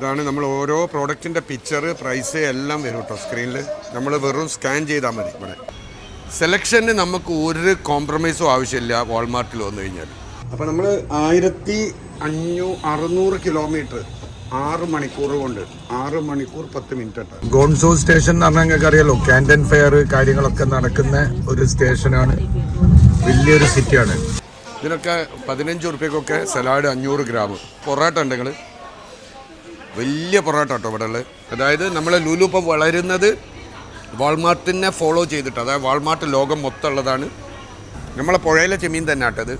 ഇതാണ് നമ്മൾ ഓരോ പ്രോഡക്റ്റിന്റെ പിക്ചർ പ്രൈസ് എല്ലാം വരും കേട്ടോ സ്ക്രീനിൽ നമ്മൾ വെറും സ്കാൻ ചെയ്താൽ മതി ഇവിടെ. സെലക്ഷന് നമുക്ക് ഒരു കോംപ്രമൈസും ആവശ്യമില്ല വാൾമാർട്ടിൽ വന്നു കഴിഞ്ഞാൽ. അപ്പോൾ നമ്മൾ ആയിരത്തി അഞ്ഞൂ അറുന്നൂറ് കിലോമീറ്റർ ആറ് മണിക്കൂർ കൊണ്ട് ആറ് മണിക്കൂർ പത്ത് മിനിറ്റ് ഗോൺസോ സ്റ്റേഷൻ എന്ന് പറഞ്ഞാൽ നിങ്ങൾക്ക് അറിയാലോ കാൻഡൻ ഫെയർ കാര്യങ്ങളൊക്കെ നടക്കുന്ന ഒരു സ്റ്റേഷനാണ് വലിയൊരു സിറ്റിയാണ് ഇതിനൊക്കെ പതിനഞ്ച് ഉറുപ്പ്യക്കൊക്കെ സലാഡ് അഞ്ഞൂറ് ഗ്രാം പൊറോട്ട ഉണ്ടെങ്കിൽ വലിയ പൊറോട്ട കേട്ടോ ഇവിടെ ഉള്ളത്. അതായത് നമ്മൾ ലുലു ഇപ്പോൾ വളരുന്നത് വാൾമാർട്ടിനെ ഫോളോ ചെയ്തിട്ട് അതായത് വാൾമാർട്ട് ലോകം മൊത്തം ഉള്ളതാണ്. നമ്മളെ പുഴയിലെ ചെമ്മീൻ തന്നെ ആട്ടത്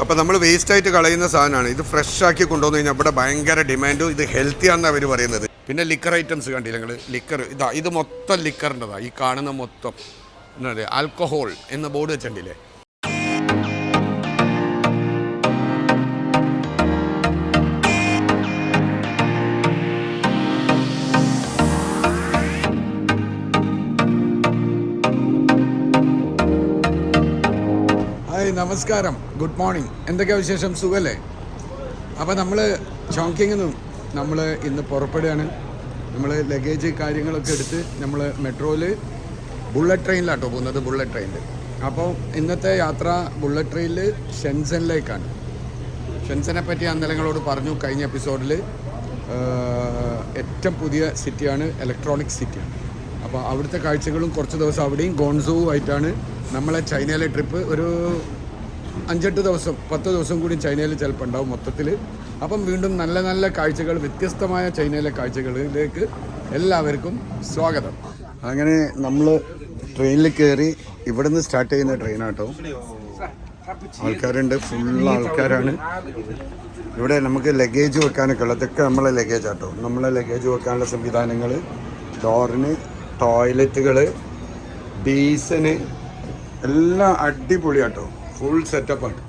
അപ്പോൾ നമ്മൾ വേസ്റ്റായിട്ട് കളയുന്ന സാധനമാണ്. ഇത് ഫ്രഷ് ആക്കി കൊണ്ടുവന്നു കഴിഞ്ഞാൽ ഇവിടെ ഭയങ്കര ഡിമാൻഡും ഇത് ഹെൽത്തി അവർ പറയുന്നത്. പിന്നെ ലിക്കർ ഐറ്റംസ് കണ്ടില്ല നിങ്ങൾ ലിക്കർ ഇതാ ഇത് മൊത്തം ലിക്കറിന്റെതാണ് ഈ കാണുന്ന മൊത്തം ആൽക്കഹോൾ എന്ന ബോർഡ് വെച്ചിട്ടില്ലേ? നമസ്കാരം. ഗുഡ് മോർണിംഗ് എന്തൊക്കെയാ വിശേഷം? സുഖല്ലേ? അപ്പോൾ നമ്മൾ ചോങ്കിങ്ങിൽ നിന്നും നമ്മൾ ഇന്ന് പുറപ്പെടുകയാണ്. നമ്മൾ ലഗേജ് കാര്യങ്ങളൊക്കെ എടുത്ത് നമ്മൾ മെട്രോയിൽ ബുള്ളറ്റ് ട്രെയിനിലാട്ടോ പോകുന്നത് ബുള്ളറ്റ് ട്രെയിനിൽ അപ്പോൾ ഇന്നത്തെ യാത്ര ബുള്ളറ്റ് ട്രെയിനിൽ ഷെൻസനിലേക്കാണ് ഷെൻസനെ പറ്റി ഞാൻ പറഞ്ഞു കഴിഞ്ഞ എപ്പിസോഡിൽ ഏറ്റവും പുതിയ സിറ്റിയാണ് ഇലക്ട്രോണിക് സിറ്റിയാണ് അപ്പോൾ അവിടുത്തെ കാഴ്ചകളും കുറച്ച് ദിവസം അവിടെയും ഗോൺസുവും ആയിട്ടാണ് നമ്മളെ ചൈനയിലെ ട്രിപ്പ് ഒരു അഞ്ചെട്ട് ദിവസം പത്ത് ദിവസം കൂടി ചൈനയിൽ ചിലപ്പോൾ ഉണ്ടാവും മൊത്തത്തിൽ. അപ്പം വീണ്ടും നല്ല നല്ല കാഴ്ചകൾ വ്യത്യസ്തമായ ചൈനയിലെ കാഴ്ചകളിലേക്ക് എല്ലാവർക്കും സ്വാഗതം. അങ്ങനെ നമ്മൾ ട്രെയിനിൽ കയറി ഇവിടുന്ന് സ്റ്റാർട്ട് ചെയ്യുന്ന ട്രെയിനാട്ടോ. ആൾക്കാരുണ്ട് ഫുൾ ആൾക്കാരാണ്. ഇവിടെ നമുക്ക് ലഗേജ് വെക്കാനൊക്കെ ഉള്ളത് ഇതൊക്കെ നമ്മളെ ലഗേജ് ആട്ടോ നമ്മളെ ലഗേജ് വെക്കാനുള്ള സംവിധാനങ്ങൾ ഡോറിന് ടോയ്ലറ്റുകൾ ബീസന് എല്ലാം അടിപൊളിയാട്ടോ. ഫുൾ സെറ്റപ്പാണ്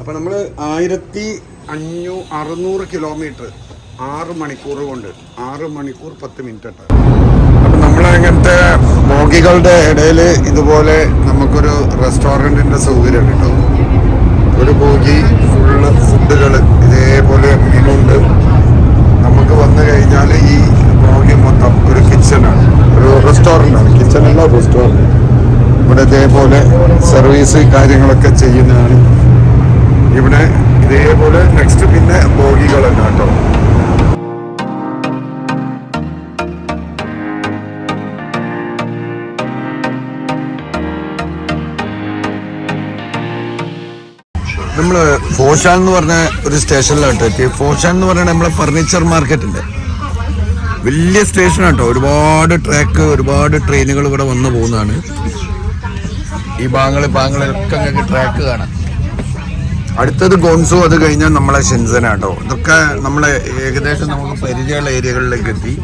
അപ്പോൾ നമ്മൾ ആയിരത്തി അഞ്ഞൂ അറുന്നൂറ് കിലോമീറ്റർ ആറ് മണിക്കൂർ കൊണ്ട് ആറ് മണിക്കൂർ പത്ത് മിനിറ്റ് ഇട്ട് അപ്പം നമ്മളങ്ങനത്തെ ബോഗികളുടെ ഇടയിൽ ഇതുപോലെ നമുക്കൊരു റെസ്റ്റോറന്റിന്റെ സൗകര്യം കിട്ടും. ഒരു ബോഗി ഫുള്ള് ഫുഡുകൾ ഇതേപോലെ മെനുണ്ട് നമുക്ക് വന്നു കഴിഞ്ഞാൽ ഈ ബോഗി മൊത്തം ഒരു കിച്ചണാണ് ഒരു റെസ്റ്റോറന്റ് ആണ് കിച്ചൺ അല്ല റെസ്റ്റോറന്റ് ഇവിടെ ഇതേപോലെ സർവീസ് കാര്യങ്ങളൊക്കെ ചെയ്യുന്നതാണ്. ഇവിടെ ഇതേപോലെ നെക്സ്റ്റ് പിന്നെ ബോഗികളാണ് കേട്ടോ നമ്മൾ ഫോഷാൻ എന്ന് പറഞ്ഞ ഒരു സ്റ്റേഷനിലോട്ട് എത്തി ഫോഷാൻ എന്ന് പറഞ്ഞാൽ നമ്മളെ ഫർണിച്ചർ മാർക്കറ്റിന്റെ വലിയ സ്റ്റേഷൻ കേട്ടോ ഒരുപാട് ട്രാക്ക് ഒരുപാട് ട്രെയിനുകൾ ഇവിടെ വന്നു പോകുന്നതാണ്. ഈ ഭാഗങ്ങൾ ഭാഗങ്ങളിലൊക്കെ നിങ്ങൾക്ക് ട്രാക്ക് കാണാം. അടുത്തത് ഗോൺസോ അത് കഴിഞ്ഞാൽ നമ്മളെ ഷെൻസന കേട്ടോ ഇതൊക്കെ നമ്മളെ ഏകദേശം നമുക്ക് പരിചയമുള്ള ഏരിയകളിലേക്ക് എത്തി.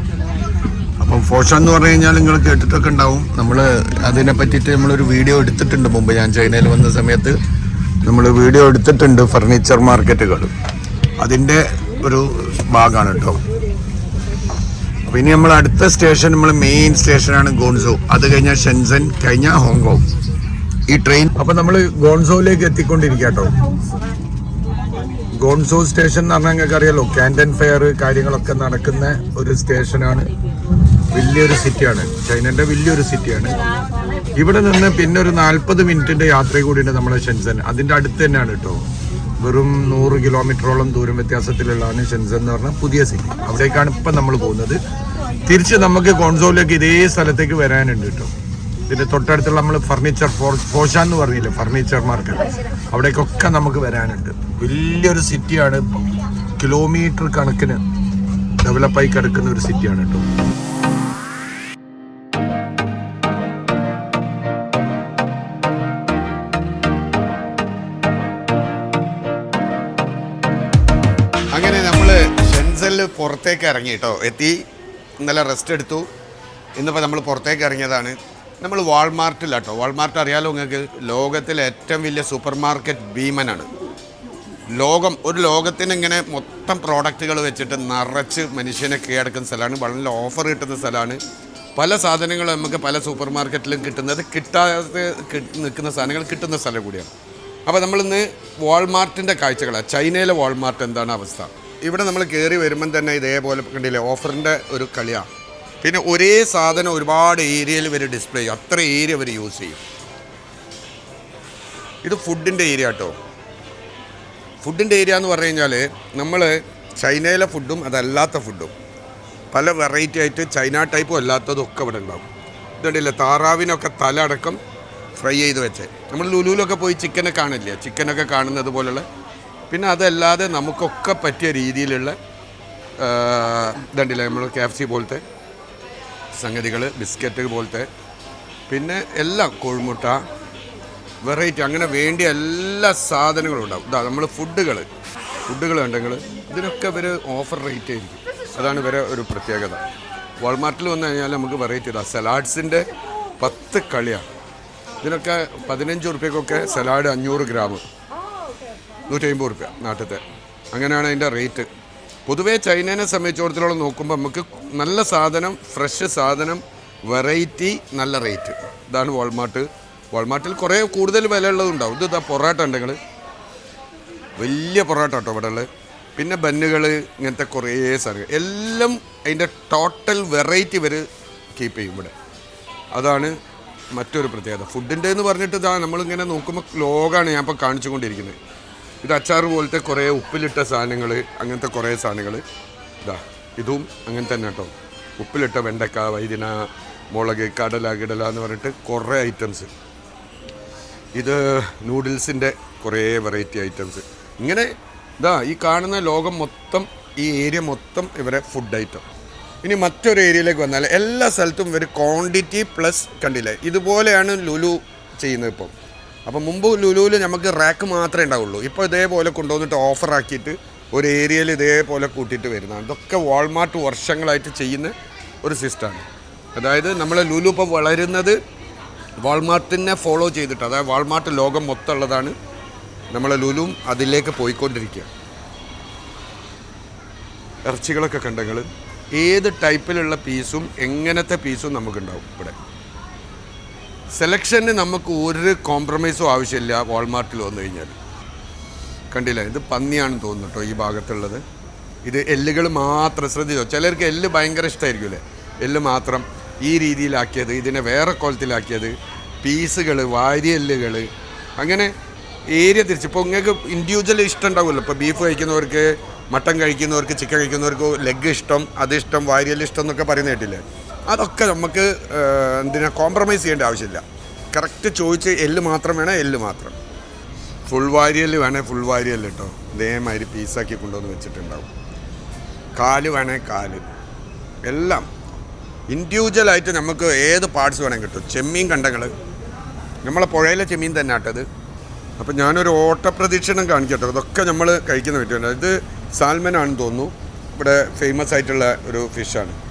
അപ്പം ഫോഷൻ എന്ന് പറഞ്ഞു കഴിഞ്ഞാൽ നിങ്ങൾ കേട്ടിട്ടൊക്കെ ഉണ്ടാവും. നമ്മൾ അതിനെ പറ്റിയിട്ട് നമ്മളൊരു വീഡിയോ എടുത്തിട്ടുണ്ട് മുമ്പ്. ഞാൻ ചൈനയിൽ വന്ന സമയത്ത് നമ്മൾ വീഡിയോ എടുത്തിട്ടുണ്ട് ഫർണിച്ചർ മാർക്കറ്റുകൾ. അതിന്റെ ഒരു ഭാഗമാണ് കേട്ടോ അപ്പം ഇനി നമ്മൾ അടുത്ത സ്റ്റേഷൻ നമ്മൾ മെയിൻ സ്റ്റേഷനാണ് ഗോൺസോ. അത് കഴിഞ്ഞാൽ ഷെൻസൻ കഴിഞ്ഞാൽ ഹോങ്കോങ്. ഈ ട്രെയിൻ അപ്പൊ നമ്മൾ ഗോൺസോയിലേക്ക് എത്തിക്കൊണ്ടിരിക്കട്ടോ. കേട്ടോ ഗോൺസോ സ്റ്റേഷൻ എന്ന് പറഞ്ഞാൽ നിങ്ങൾക്ക് അറിയാലോ കാൻഡൻ ഫെയർ കാര്യങ്ങളൊക്കെ നടക്കുന്ന ഒരു സ്റ്റേഷനാണ് വലിയൊരു സിറ്റിയാണ് ചൈനന്റെ വലിയൊരു സിറ്റിയാണ് ഇവിടെ നിന്ന് പിന്നെ ഒരു നാൽപ്പത് മിനിറ്റിന്റെ യാത്ര കൂടിയുണ്ട് നമ്മളെ ഷെൻസൻ അതിന്റെ അടുത്ത് തന്നെയാണ് കേട്ടോ വെറും നൂറ് കിലോമീറ്ററോളം ദൂരം വ്യത്യാസത്തിലുള്ളതാണ് ഷെൻസൻ എന്ന് പറഞ്ഞ പുതിയ സിറ്റി അവിടേക്കാണ് ഇപ്പം നമ്മൾ പോകുന്നത്. തിരിച്ച് നമുക്ക് കോൺസോളിലേക്ക് ഇതേ സ്ഥലത്തേക്ക് വരാനുണ്ട് കേട്ടോ ഇതിന്റെ തൊട്ടടുത്തുള്ള നമ്മൾ ഫർണിച്ചർ പോഷാൻ എന്ന് പറഞ്ഞില്ലേ ഫർണിച്ചർ മാർക്കറ്റ് അവിടേക്കൊക്കെ നമുക്ക് വരാനുണ്ട്. വലിയൊരു സിറ്റിയാണ് കിലോമീറ്റർ കണക്കിന് ഡെവലപ്പായി കിടക്കുന്ന ഒരു സിറ്റിയാണ് കേട്ടോ അങ്ങനെ നമ്മൾ ഷെൻസലിൽ പുറത്തേക്ക് ഇറങ്ങി കേട്ടോ എത്തി ഇന്നലെ റെസ്റ്റ് എടുത്തു. ഇന്നിപ്പോൾ നമ്മൾ പുറത്തേക്ക് ഇറങ്ങിയതാണ്. നമ്മൾ വാൾമാർട്ടിലാട്ടോ. വാൾമാർട്ട് അറിയാലോ നിങ്ങൾക്ക്? ലോകത്തിലെ ഏറ്റവും വലിയ സൂപ്പർ മാർക്കറ്റ് ഭീമനാണ്. ലോകം ഒരു ലോകത്തിന് ഇങ്ങനെ മൊത്തം പ്രോഡക്റ്റുകൾ വെച്ചിട്ട് നിറച്ച് മനുഷ്യനെ കീഴടക്കുന്ന സ്ഥലമാണ്. വളരെ ഓഫർ കിട്ടുന്ന സ്ഥലമാണ്. പല സാധനങ്ങളും നമുക്ക് പല സൂപ്പർ മാർക്കറ്റിലും കിട്ടുന്നത് കിട്ടാതെ കിട്ട് നിൽക്കുന്ന സാധനങ്ങൾ കിട്ടുന്ന സ്ഥലം കൂടിയാണ്. അപ്പോൾ നമ്മളിന്ന് വാൾമാർട്ടിന്റെ കാഴ്ചകളാണ് ചൈനയിലെ വാൾമാർട്ട് എന്താണ് അവസ്ഥ? ഇവിടെ നമ്മൾ കയറി വരുമ്പം തന്നെ ഇതേപോലെ കണ്ടില്ലേ ഓഫറിന്റെ ഒരു കളിയാണ് പിന്നെ ഒരേ സാധനം ഒരുപാട് ഏരിയയിൽ ഇവർ ഡിസ്പ്ലേ ചെയ്യും. അത്ര ഏരിയ ഇവർ യൂസ് ചെയ്യും. ഇത് ഫുഡിന്റെ ഏരിയ കേട്ടോ ഫുഡിന്റെ ഏരിയ എന്ന് പറഞ്ഞു കഴിഞ്ഞാൽ നമ്മൾ ചൈനയിലെ ഫുഡും അതല്ലാത്ത ഫുഡും പല വെറൈറ്റി ആയിട്ട് ചൈന ടൈപ്പും അല്ലാത്തതും ഒക്കെ ഇവിടെ ഉണ്ടാവും. ഇതുണ്ടല്ലേ താറാവിനൊക്കെ തല അടക്കം ഫ്രൈ ചെയ്ത് വെച്ച്. നമ്മൾ ലുലുവിലൊക്കെ പോയി ചിക്കനൊക്കെ കാണില്ലേ? ചിക്കനൊക്കെ കാണുന്നത് പോലുള്ള. പിന്നെ അതല്ലാതെ നമുക്കൊക്കെ പറ്റിയ രീതിയിലുള്ള ഇതുണ്ടല്ലേ നമ്മൾ കെ എഫ് സി പോലത്തെ സംഗതികൾ ബിസ്ക്കറ്റ് പോലത്തെ. പിന്നെ എല്ലാം കോഴിമുട്ട വെറൈറ്റി അങ്ങനെ വേണ്ടിയ എല്ലാ സാധനങ്ങളും ഉണ്ടാവും. ഇതാ നമ്മൾ ഫുഡുകൾ ഫുഡുകൾ ഉണ്ടെങ്കിൽ ഇതിനൊക്കെ ഇവർ ഓഫർ റേറ്റ് ആയിരിക്കും. അതാണ് ഇവരെ ഒരു പ്രത്യേകത. വാൾമാർട്ടിൽ വന്നു കഴിഞ്ഞാൽ നമുക്ക് വെറൈറ്റി ഇതാ. സലാഡ്സിന്റെ പത്ത് കളിയാണ് ഇതിനൊക്കെ പതിനഞ്ച് ഉറുപ്പ്യക്കൊക്കെ സലാഡ് അഞ്ഞൂറ് ഗ്രാം നൂറ്റി അമ്പത് റുപ്യ നാട്ടിലത്തെ അങ്ങനെയാണ് അതിന്റെ റേറ്റ് പൊതുവേ ചൈനേനെ സംബന്ധിച്ചിടത്തോളം നോക്കുമ്പോൾ നമുക്ക് നല്ല സാധനം ഫ്രഷ് സാധനം വെറൈറ്റി നല്ല റേറ്റ് ഇതാണ് വാൾമാർട്ട് വാൾമാർട്ടിൽ കുറേ കൂടുതൽ വില ഉള്ളതുണ്ടാവും ഇത് ഇതാ പൊറോട്ട ഉണ്ടെങ്കിൽ വലിയ പൊറോട്ട കേട്ടോ ഇവിടെ ഉള്ളത്. പിന്നെ ബന്നുകൾ ഇങ്ങനത്തെ കുറേ സാധനങ്ങൾ. എല്ലാം അതിന്റെ ടോട്ടൽ വെറൈറ്റി വരെ കീപ്പ് ചെയ്യും ഇവിടെ. അതാണ് മറ്റൊരു പ്രത്യേകത. ഫുഡിന്റെ എന്ന് പറഞ്ഞിട്ട് ഇതാ നമ്മളിങ്ങനെ നോക്കുമ്പോൾ ലോകമാണ് ഞാൻ ഇപ്പോൾ കാണിച്ചുകൊണ്ടിരിക്കുന്നത്. ഇത് അച്ചാർ പോലത്തെ കുറേ ഉപ്പിലിട്ട സാധനങ്ങൾ അങ്ങനത്തെ കുറേ സാധനങ്ങൾ ഇതാ ഇതും അങ്ങനെ തന്നെ കേട്ടോ. ഉപ്പിലിട്ട വെണ്ടക്ക വൈദിന മുളക് കടല കിടല എന്ന് പറഞ്ഞിട്ട് കുറേ ഐറ്റംസ് ഇത് നൂഡിൽസിന്റെ കുറേ വെറൈറ്റി ഐറ്റംസ് ഇങ്ങനെ ഇതാ ഈ കാണുന്ന ലോകം മൊത്തം ഈ ഏരിയ മൊത്തം ഇവരെ ഫുഡ് ഐറ്റം ഇനി മറ്റൊരു ഏരിയയിലേക്ക് വന്നാൽ എല്ലാ സ്ഥലത്തും ഇവർ ക്വാണ്ടിറ്റി പ്ലസ് കണ്ടില്ലേ? ഇതുപോലെയാണ് ലുലു ചെയ്യുന്നത് ഇപ്പം. അപ്പം മുമ്പ് ലുലുവിൽ നമുക്ക് റാക്ക് മാത്രമേ ഉണ്ടാവുള്ളൂ. ഇപ്പോൾ ഇതേപോലെ കൊണ്ടുവന്നിട്ട് ഓഫറാക്കിയിട്ട് ഒരു ഏരിയയിൽ ഇതേപോലെ കൂട്ടിയിട്ട് വരുന്നതാണ്. ഇതൊക്കെ വാൾമാർട്ട് വർഷങ്ങളായിട്ട് ചെയ്യുന്ന ഒരു സിസ്റ്റമാണ് അതായത് നമ്മളെ ലുലു ഇപ്പോൾ വളരുന്നത് വാൾമാർട്ടിനെ ഫോളോ ചെയ്തിട്ട് അതായത് വാൾമാർട്ട് ലോകം മൊത്തം ഉള്ളതാണ് നമ്മളെ ലുലും അതിലേക്ക് പോയിക്കൊണ്ടിരിക്കുക. ഇറച്ചികളൊക്കെ കണ്ടെങ്കിൽ ഏത് ടൈപ്പിലുള്ള പീസും എങ്ങനത്തെ പീസും നമുക്കുണ്ടാവും ഇവിടെ. സെലക്ഷന് നമുക്ക് ഒരു കോംപ്രമൈസും ആവശ്യമില്ല വാൾമാർട്ടിൽ വന്നു കഴിഞ്ഞാൽ കണ്ടില്ല? ഇത് പന്നിയാണെന്ന് തോന്നുന്നു കേട്ടോ ഈ ഭാഗത്തുള്ളത്. ഇത് എല്ലുകൾ മാത്രം ശ്രദ്ധിച്ചോ? ചിലർക്ക് എല്ല് ഭയങ്കര ഇഷ്ടമായിരിക്കുമല്ലേ എല്ല് മാത്രം ഈ രീതിയിലാക്കിയത് ഇതിനെ വേറെ കോലത്തിലാക്കിയത് പീസുകൾ വാരിയെല്ലുകൾ അങ്ങനെ ഏരിയ തിരിച്ച് ഇപ്പോൾ നിങ്ങൾക്ക് ഇൻഡിവിജ്വൽ ഇഷ്ടം ഉണ്ടാവുമല്ലോ. ഇപ്പോൾ ബീഫ് കഴിക്കുന്നവർക്ക് മട്ടൻ കഴിക്കുന്നവർക്ക് ചിക്കൻ കഴിക്കുന്നവർക്ക് ലെഗ് ഇഷ്ടം അത് ഇഷ്ടം വാരിയൽ ഇഷ്ടം എന്നൊക്കെ പറയുന്ന കേട്ടില്ലേ? അതൊക്കെ നമുക്ക് എന്തിനാ കോംപ്രമൈസ് ചെയ്യേണ്ട ആവശ്യമില്ല. കറക്റ്റ് ചോദിച്ച് എല്ല് മാത്രം വേണേൽ എല്ല് മാത്രം. ഫുൾ വാരിയൽ വേണേൽ ഫുൾ വാരിയൽ കേട്ടോ ഇതേമാതിരി പീസാക്കി കൊണ്ടുവന്ന് വെച്ചിട്ടുണ്ടാവും. കാൽ വേണേ കാൽ. എല്ലാം. ഇൻഡിവിജ്വലായിട്ട് നമുക്ക് ഏത് പാർട്സ് വേണേൽ കിട്ടും. ചെമ്മീൻ കണ്ടങ്ങൾ നമ്മളെ പുഴയിലെ ചെമ്മീൻ തന്നെ ആട്ടത് അപ്പം ഞാനൊരു ഓട്ടപ്രദക്ഷിണം കാണിക്കട്ടോ. അതൊക്കെ നമ്മൾ കഴിക്കുന്ന പറ്റുമല്ലോ ഇത് സാൽമൻ ആണെന്ന് തോന്നുന്നു. ഇവിടെ ഫേമസ് ആയിട്ടുള്ള ഒരു ഫിഷാണ്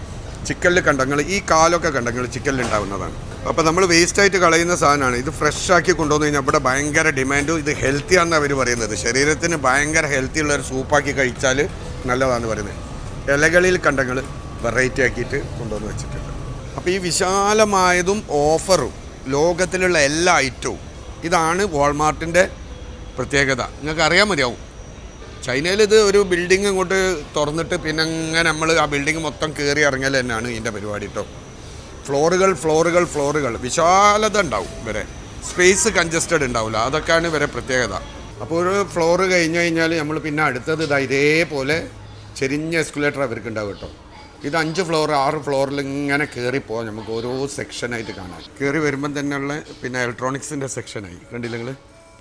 ചിക്കനിൽ കണ്ടങ്ങൾ ഈ കാലൊക്കെ കണ്ടങ്ങൾ ചിക്കനിൽ ഉണ്ടാവുന്നതാണ്. അപ്പോൾ നമ്മൾ വേസ്റ്റായിട്ട് കളയുന്ന സാധനമാണ്. ഇത് ഫ്രഷ് ആക്കി കൊണ്ടുവന്ന് കഴിഞ്ഞാൽ ഇവിടെ ഭയങ്കര ഡിമാൻഡും ഇത് ഹെൽത്തി ആണെന്നാണ് അവർ പറയുന്നത്. ശരീരത്തിന് ഭയങ്കര ഹെൽത്തി ഉള്ള ഒരു സൂപ്പാക്കി കഴിച്ചാൽ നല്ലതാണെന്ന് പറയുന്നത്. ഇലകളിൽ കണ്ടങ്ങൾ വെറൈറ്റി ആക്കിയിട്ട് കൊണ്ടുവന്ന് വെച്ചിട്ടുണ്ട്. അപ്പോൾ ഈ വിശാലമായതും ഓഫറും ലോകത്തിലുള്ള എല്ലാ ഐറ്റവും ഇതാണ് വാൾമാർട്ടിന്റെ പ്രത്യേകത. നിങ്ങൾക്ക് അറിയാൻ മതിയാവും. ചൈനയിൽ ഇത് ഒരു ബിൽഡിംഗ് ഇങ്ങോട്ട് തുറന്നിട്ട് പിന്നെ അങ്ങനെ നമ്മൾ ആ ബിൽഡിംഗ് മൊത്തം കയറി ഇറങ്ങൽ തന്നെയാണ് ഇതിന്റെ പരിപാടി കേട്ടോ ഫ്ലോറുകൾ ഫ്ലോറുകൾ ഫ്ലോറുകൾ വിശാലത ഉണ്ടാവും ഇവരെ. സ്പേസ് കൺജസ്റ്റഡ് ഉണ്ടാവില്ല. അതൊക്കെയാണ് ഇവരെ പ്രത്യേകത. അപ്പോൾ ഒരു ഫ്ലോറ് കഴിഞ്ഞ് കഴിഞ്ഞാൽ നമ്മൾ പിന്നെ അടുത്തത് ഇതാ ഇതേപോലെ ചെരിഞ്ഞ എസ്കുലേറ്റർ അവർക്ക് ഉണ്ടാവും കേട്ടോ ഇത് അഞ്ച് ഫ്ലോർ ആറ് ഫ്ലോറിൽ ഇങ്ങനെ കയറിപ്പോകാൻ നമുക്ക് ഓരോ സെക്ഷനായിട്ട് കാണാം. കയറി വരുമ്പം തന്നെയുള്ള പിന്നെ ഇലക്ട്രോണിക്സിന്റെ സെക്ഷനായി കണ്ടില്ലെങ്കിൽ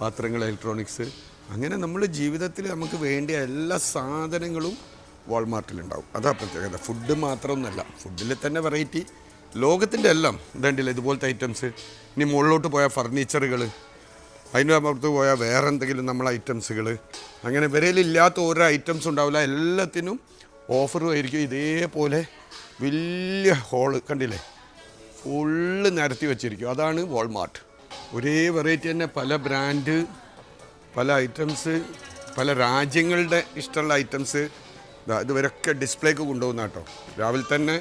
പാത്രങ്ങൾ ഇലക്ട്രോണിക്സ് അങ്ങനെ നമ്മൾ ജീവിതത്തിൽ നമുക്ക് വേണ്ട എല്ലാ സാധനങ്ങളും വാൾമാർട്ടിലുണ്ടാവും. അതാ പ്രത്യേകത. ഫുഡ് മാത്രമൊന്നുമല്ല ഫുഡിൽ തന്നെ വെറൈറ്റി. ലോകത്തിന്റെ എല്ലാം ഇതുണ്ടല്ലോ ഇതുപോലത്തെ ഐറ്റംസ്. ഇനി മുകളിലോട്ട് പോയാൽ ഫർണിച്ചറുകൾ അതിന്റെ അപ്പുറത്ത് പോയാൽ വേറെ എന്തെങ്കിലും നമ്മളെ ഐറ്റംസുകൾ അങ്ങനെ വിരയിലില്ലാത്ത ഓരോ ഐറ്റംസ് ഉണ്ടാവില്ല. എല്ലാത്തിനും ഓഫറും ആയിരിക്കും. ഇതേപോലെ വലിയ ഹോൾ കണ്ടില്ലേ? ഫുള്ള് നിരത്തി വെച്ചിരിക്കും. അതാണ് വാൾമാർട്ട്. ഒരേ വെറൈറ്റി തന്നെ പല ബ്രാൻഡ് പല ഐറ്റംസ് പല രാജ്യങ്ങളുടെ ഇഷ്ടമുള്ള ഐറ്റംസ് ഇതുവരൊക്കെ ഡിസ്പ്ലേക്ക് കൊണ്ടുപോകുന്ന കേട്ടോ. രാവിലെ തന്നെ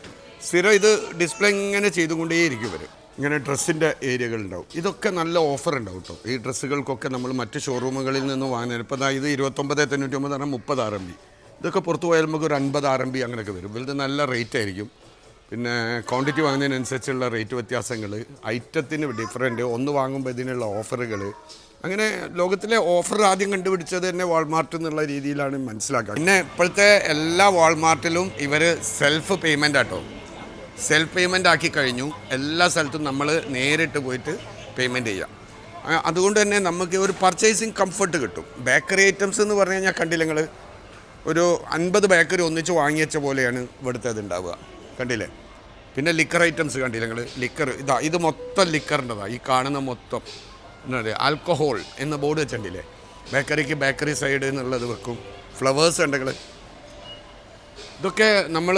സ്ഥിരം ഇത് ഡിസ്പ്ലേ ഇങ്ങനെ ചെയ്തുകൊണ്ടേയിരിക്കും ഇവർ ഇങ്ങനെ ഡ്രസ്സിന്റെ ഏരിയകളുണ്ടാവും ഇതൊക്കെ നല്ല ഓഫർ ഉണ്ടാവും കേട്ടോ. ഈ ഡ്രസ്സുകൾക്കൊക്കെ നമ്മൾ മറ്റ് ഷോറൂമുകളിൽ നിന്ന് വാങ്ങാൻ ഇപ്പോൾ അതായത് ഇരുപത്തൊമ്പത് തൊണ്ണൂറ്റി ഒമ്പത് പറഞ്ഞാൽ മുപ്പത് ആർ എം ബി. ഇതൊക്കെ പുറത്ത് പോയാൽ നമുക്ക് ഒരു അൻപത് ആർ എം ബി അങ്ങനെയൊക്കെ വരും. ഇത് നല്ല റേറ്റ് ആയിരിക്കും. പിന്നെ ക്വാണ്ടിറ്റി വാങ്ങുന്നതിനനുസരിച്ചുള്ള റേറ്റ് വ്യത്യാസങ്ങൾ. ഐറ്റത്തിന് ഡിഫറന്റ്. ഒന്ന് വാങ്ങുമ്പോൾ ഇതിനുള്ള ഓഫറുകൾ. അങ്ങനെ ലോകത്തിലെ ഓഫർ ആദ്യം കണ്ടുപിടിച്ചത് തന്നെ വാൾമാർട്ട് എന്നുള്ള രീതിയിലാണ് മനസ്സിലാക്കുക. പിന്നെ ഇപ്പോഴത്തെ എല്ലാ വാൾമാർട്ടിലും ഇവർ self payment auto. Self payment ആക്കി കഴിഞ്ഞു. എല്ലാ സ്ഥലത്തും നമ്മൾ നേരിട്ട് പോയിട്ട് പേയ്മെന്റ് ചെയ്യാം. അതുകൊണ്ട് തന്നെ നമുക്ക് ഒരു പർച്ചേസിങ് കംഫർട്ട് കിട്ടും. ബേക്കറി ഐറ്റംസ് എന്ന് പറഞ്ഞു കഴിഞ്ഞാൽ കണ്ടില്ല നിങ്ങൾ ഒരു അൻപത് ബേക്കറി ഒന്നിച്ച് വാങ്ങിയച്ച പോലെയാണ് ഇവിടുത്തെ ഉണ്ടാവുക. കണ്ടില്ലേ? പിന്നെ ലിക്കർ ഐറ്റംസ് കണ്ടില്ല നിങ്ങൾ ലിക്കർ ഇതാ ഇത് മൊത്തം ലിക്കറിന്റെതാണ് ഈ കാണുന്ന മൊത്തം. ആൽക്കഹോൾ എന്ന ബോർഡ് വെച്ചിട്ടില്ലേ? ബേക്കറിക്ക് ബേക്കറി സൈഡ് എന്നുള്ളത് വെക്കും. ഫ്ലവേഴ്സ് ഉണ്ടെങ്കിൽ ഇതൊക്കെ നമ്മൾ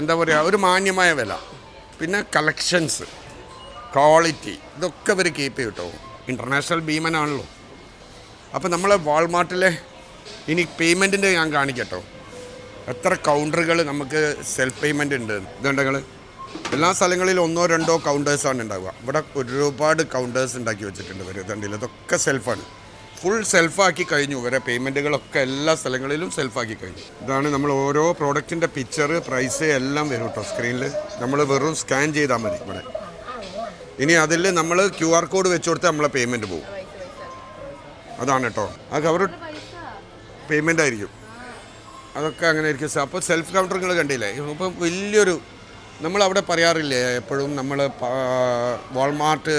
എന്താ പറയുക ഒരു മാന്യമായ വില. പിന്നെ കളക്ഷൻസ് ക്വാളിറ്റി ഇതൊക്കെ ഇവർ കീപ്പ് ചെയ്യും ഇന്റർനാഷണൽ ഭീമനാണല്ലോ. അപ്പോൾ നമ്മൾ വാൾമാർട്ടിലെ ഇനി പേയ്മെന്റിന്റെ ഞാൻ കാണിക്കട്ടോ എത്ര കൗണ്ടറുകൾ നമുക്ക് സെൽഫ് പേയ്മെന്റ് ഉണ്ട്. ഇതുണ്ടെങ്കിൽ എല്ലാ സ്ഥലങ്ങളിൽ ഒന്നോ രണ്ടോ കൗണ്ടേഴ്സാണ് ഉണ്ടാവുക. ഇവിടെ ഒരുപാട് കൗണ്ടേഴ്സ് ഉണ്ടാക്കി വെച്ചിട്ടുണ്ട് ഇവർ ഇതുണ്ടല്ലോ ഇതൊക്കെ സെൽഫാണ് ഫുൾ സെൽഫാക്കി കഴിഞ്ഞു. ഇവരെ പേയ്മെന്റുകളൊക്കെ എല്ലാ സ്ഥലങ്ങളിലും സെൽഫാക്കി കഴിഞ്ഞു. ഇതാണ് നമ്മൾ ഓരോ പ്രോഡക്റ്റിന്റെ പിക്ചർ പ്രൈസ് എല്ലാം വരും കേട്ടോ സ്ക്രീനിൽ നമ്മൾ വെറും സ്കാൻ ചെയ്താൽ മതി ഇവിടെ. ഇനി അതിൽ നമ്മൾ ക്യു ആർ കോഡ് വെച്ച് കൊടുത്താൽ നമ്മളെ പേയ്മെന്റ് പോകും. അതാണ് കേട്ടോ ആ കവർ പേയ്മെന്റ് ആയിരിക്കും. അതൊക്കെ അങ്ങനെ ആയിരിക്കും അപ്പോൾ സെൽഫ് കൗണ്ടറുകൾ കണ്ടില്ലേ? ഇപ്പം വലിയൊരു നമ്മൾ അവിടെ പറയാറില്ലേ എപ്പോഴും നമ്മൾ വാൾമാർട്ട്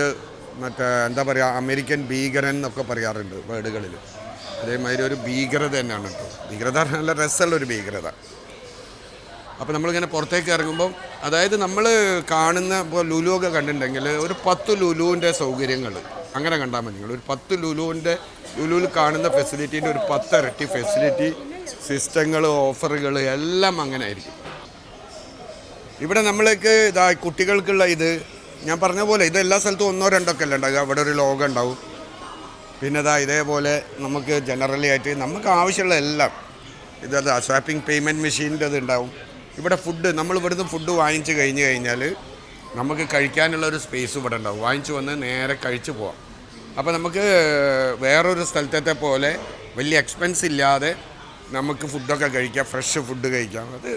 മറ്റേ എന്താ പറയുക അമേരിക്കൻ ഭീകരൻ എന്നൊക്കെ പറയാറുണ്ട് വേർഡുകളിൽ അതേമാതിരി ഒരു ഭീകരത തന്നെയാണ് കേട്ടോ. ഭീകരത നല്ല രസമുള്ള ഒരു ഭീകരത. അപ്പോൾ നമ്മളിങ്ങനെ പുറത്തേക്ക് ഇറങ്ങുമ്പോൾ അതായത് നമ്മൾ കാണുന്ന ഇപ്പോൾ ലുലു ഒക്കെ കണ്ടിട്ടുണ്ടെങ്കിൽ ഒരു പത്ത് ലുലുവിന്റെ സൗകര്യങ്ങൾ അങ്ങനെ കണ്ടാൽ മതി. നിങ്ങൾ ഒരു പത്ത് ലുലുവിന്റെ ലുലുവിൽ കാണുന്ന ഫെസിലിറ്റീന്റെ ഒരു പത്തിരട്ടി ഫെസിലിറ്റി സിസ്റ്റങ്ങൾ ഓഫറുകൾ എല്ലാം അങ്ങനെ ആയിരിക്കും. ഇവിടെ നമ്മൾക്ക് ഇതാ കുട്ടികൾക്കുള്ള ഇത് ഞാൻ പറഞ്ഞ പോലെ ഇത് എല്ലാ സ്ഥലത്തും ഒന്നോ രണ്ടോ ഒക്കെ അല്ല അവിടെ ഒരു ലോഗം ഉണ്ടാവും. പിന്നെ ഇതാ ഇതേപോലെ നമുക്ക് ജനറലി ആയിട്ട് നമുക്ക് ആവശ്യമുള്ള എല്ലാം ഇതാ സ്വാപ്പിംഗ് പേയ്മെന്റ് മെഷീന്റെ ഇത് ഉണ്ടാവും. ഇവിടെ ഫുഡ് നമ്മൾ ഇവിടുന്ന് ഫുഡ് വാങ്ങിച്ച് കഴിഞ്ഞ് കഴിഞ്ഞാൽ നമുക്ക് കഴിക്കാനുള്ള ഒരു സ്പേസ് ഇവിടെ ഉണ്ടാവും. വാങ്ങിച്ച് വന്ന് നേരെ കഴിച്ച് പോവാം. അപ്പോൾ നമുക്ക് വേറൊരു സ്ഥലത്തെ പോലെ വലിയ എക്സ്പെൻസ് ഇല്ലാതെ നമുക്ക് ഫുഡൊക്കെ കഴിക്കാം. ഫ്രഷ് ഫുഡ് കഴിക്കാം. അത്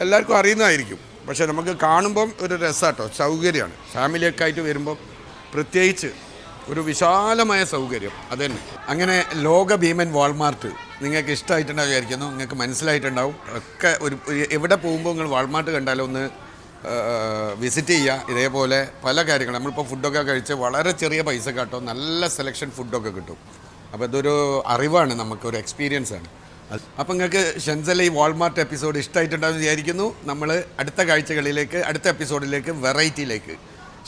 എല്ലാവർക്കും അറിയുന്നതായിരിക്കും. പക്ഷേ നമുക്ക് കാണുമ്പം ഒരു രസമാട്ടോ സൗകര്യമാണ്. ഫാമിലിയൊക്കെ ആയിട്ട് വരുമ്പം പ്രത്യേകിച്ച് ഒരു വിശാലമായ സൗകര്യം. അതന്നെ. അങ്ങനെ ലോക ഭീമൻ വാൾമാർട്ട് നിങ്ങൾക്ക് ഇഷ്ടമായിട്ടുണ്ടാവും വിചാരിക്കുന്നു. നിങ്ങൾക്ക് മനസ്സിലായിട്ടുണ്ടാവും. ഒക്കെ ഒരു എവിടെ പോകുമ്പോൾ നിങ്ങൾ വാൾമാർട്ട് കണ്ടാലും ഒന്ന് വിസിറ്റ് ചെയ്യുക. ഇതേപോലെ പല കാര്യങ്ങളും. നമ്മളിപ്പോൾ ഫുഡൊക്കെ കഴിച്ച് വളരെ ചെറിയ പൈസ കാട്ടോ നല്ല സെലക്ഷൻ ഫുഡൊക്കെ കിട്ടും. അപ്പോൾ ഇതൊരു അറിവാണ്. നമുക്ക് ഒരു എക്സ്പീരിയൻസ് ആണ് അപ്പം നിങ്ങൾക്ക് ഷെൻസല ഈ വാൾമാർട്ട് എപ്പിസോഡ് ഇഷ്ടമായിട്ടുണ്ടാവും വിചാരിക്കുന്നു. നമ്മൾ അടുത്ത കാഴ്ചകളിലേക്ക് അടുത്ത എപ്പിസോഡിലേക്ക് വെറൈറ്റിയിലേക്ക്.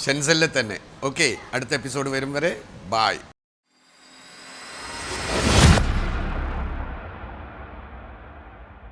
ഷെൻസലിൽ തന്നെ. ഓക്കെ അടുത്ത എപ്പിസോഡ് വരും വരെ ബായ്